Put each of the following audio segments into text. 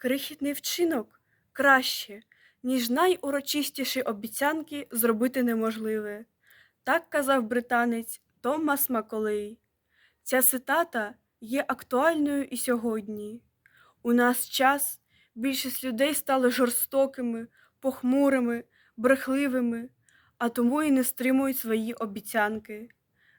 Крихітний вчинок краще, ніж найурочистіші обіцянки зробити неможливе. Так казав британець Томас Маколей. Ця цитата є актуальною і сьогодні. У нас час більшість людей стали жорстокими, похмурими, брехливими, а тому і не стримують свої обіцянки.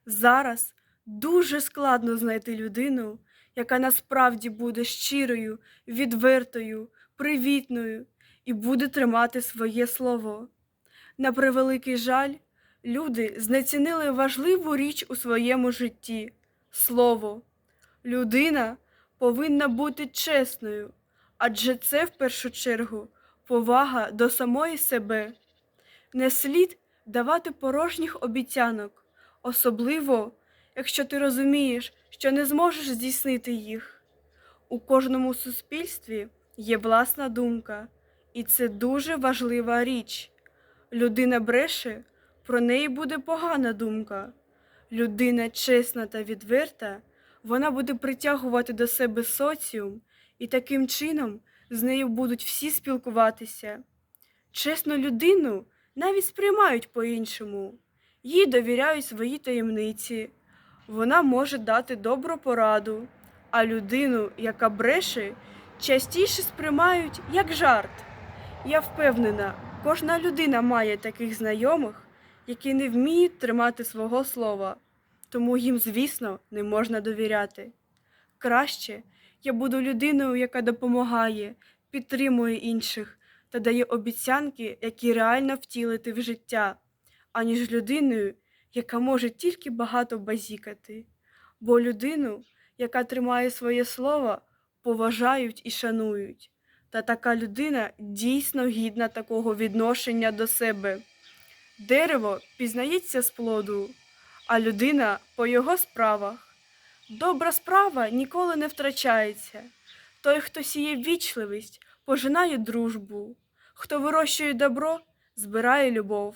Зараз дуже складно знайти людину, яка насправді буде щирою, відвертою, привітною і буде тримати своє слово. На превеликий жаль, люди знецінили важливу річ у своєму житті слово. Людина повинна бути чесною, адже це в першу чергу повага до самої себе. Не слід давати порожніх обіцянок, особливо, якщо ти розумієш, що не зможеш здійснити їх. У кожному суспільстві є власна думка, і це дуже важлива річ. Людина бреше, про неї буде погана думка. Людина чесна та відверта, вона буде притягувати до себе соціум, і таким чином з нею будуть всі спілкуватися. Чесну людину навіть сприймають по-іншому, їй довіряють свої таємниці. Вона може дати добру пораду, а людину, яка бреше, частіше сприймають як жарт. Я впевнена, кожна людина має таких знайомих, які не вміють тримати свого слова, тому їм, звісно, не можна довіряти. Краще я буду людиною, яка допомагає, підтримує інших та дає обіцянки, які реально втілити в життя, аніж людиною, яка може тільки багато базікати. Бо людину, яка тримає своє слово, поважають і шанують. Та така людина дійсно гідна такого відношення до себе. Дерево пізнається з плоду, а людина по його справах. Добра справа ніколи не втрачається. Той, хто сіє вічливість, пожинає дружбу, хто вирощує добро, збирає любов.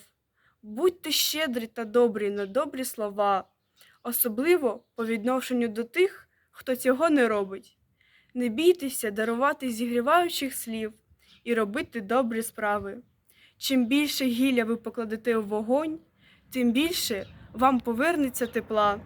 Будьте щедрі та добрі на добрі слова, особливо по відношенню до тих, хто цього не робить. Не бійтеся дарувати зігріваючих слів і робити добрі справи. Чим більше гілля ви покладете у вогонь, тим більше вам повернеться тепла.